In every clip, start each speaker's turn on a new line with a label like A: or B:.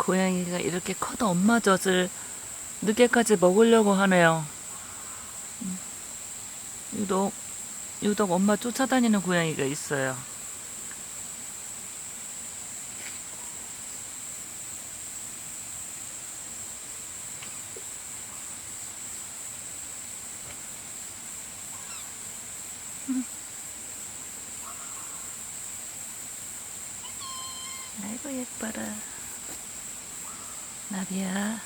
A: 고양이가 이렇게 커도 엄마 젖을 늦게까지 먹으려고 하네요. 음, 유독, 유독 엄마 쫓아다니는 고양이가 있어요. 아이고 예뻐라 나비야.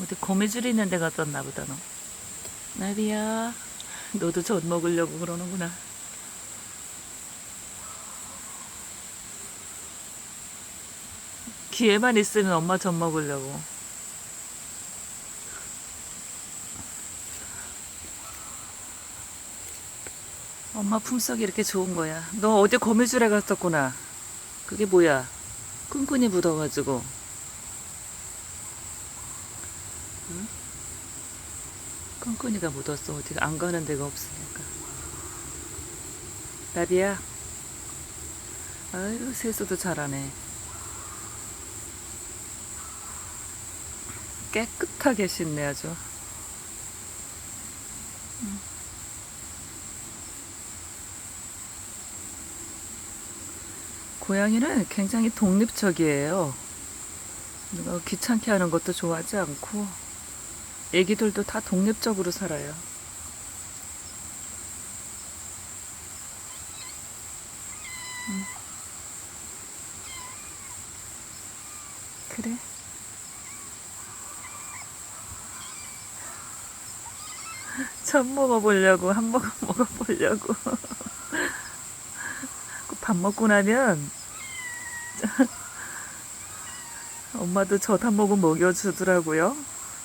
A: 어디 거미줄 있는 데 갔었나 보다 너. 나비야 너도 젖 먹으려고 그러는구나. 기회만 있으면 엄마 젖 먹으려고 엄마 품속이 이렇게 좋은 거야. 너 어제 거미줄에 갔었구나. 그게 뭐야? 끈끈이 묻어가지고. 응? 끈끈이가 묻었어. 어디 안 가는 데가 없으니까. 나비야. 아유, 세수도 잘하네. 깨끗하게 씻네, 아주. 고양이는 굉장히 독립적이에요. 누가 귀찮게 하는 것도 좋아하지 않고, 애기들도 다 독립적으로 살아요. 음. 그래. 처음 먹어보려고, 한 모금 먹어보려고. 꼭밥 먹고 나면 엄마도 젖 한 모금 먹여주더라고요.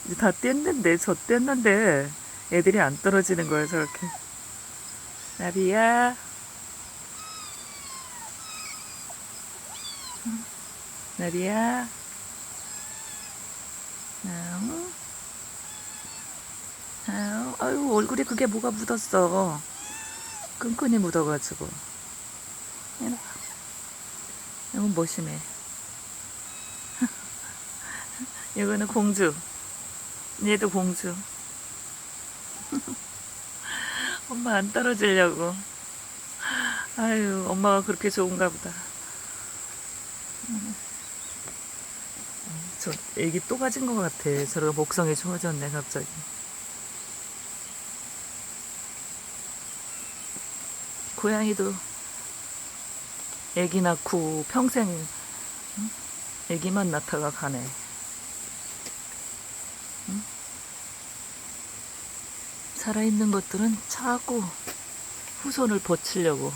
A: 이제 다 뗐는데 젖 뗐는데 애들이 안 떨어지는 거예요 저렇게. 나비야. 응. 나비야. 아우. 아우, 아유 얼굴에 그게 뭐가 묻었어. 끈끈이 묻어가지고. 이리 와. 이건 뭐 심해. 이거는 공주. 얘도 공주. 엄마 안 떨어지려고. 아유, 엄마가 그렇게 좋은가 보다. 음, 저 애기 또 가진 것 같아. 저러가 목성이 좋아졌네, 갑자기. 고양이도 애기 낳고 평생 응? 애기만 낳다가 가네. 응? 살아있는 것들은 자꾸 후손을 버치려고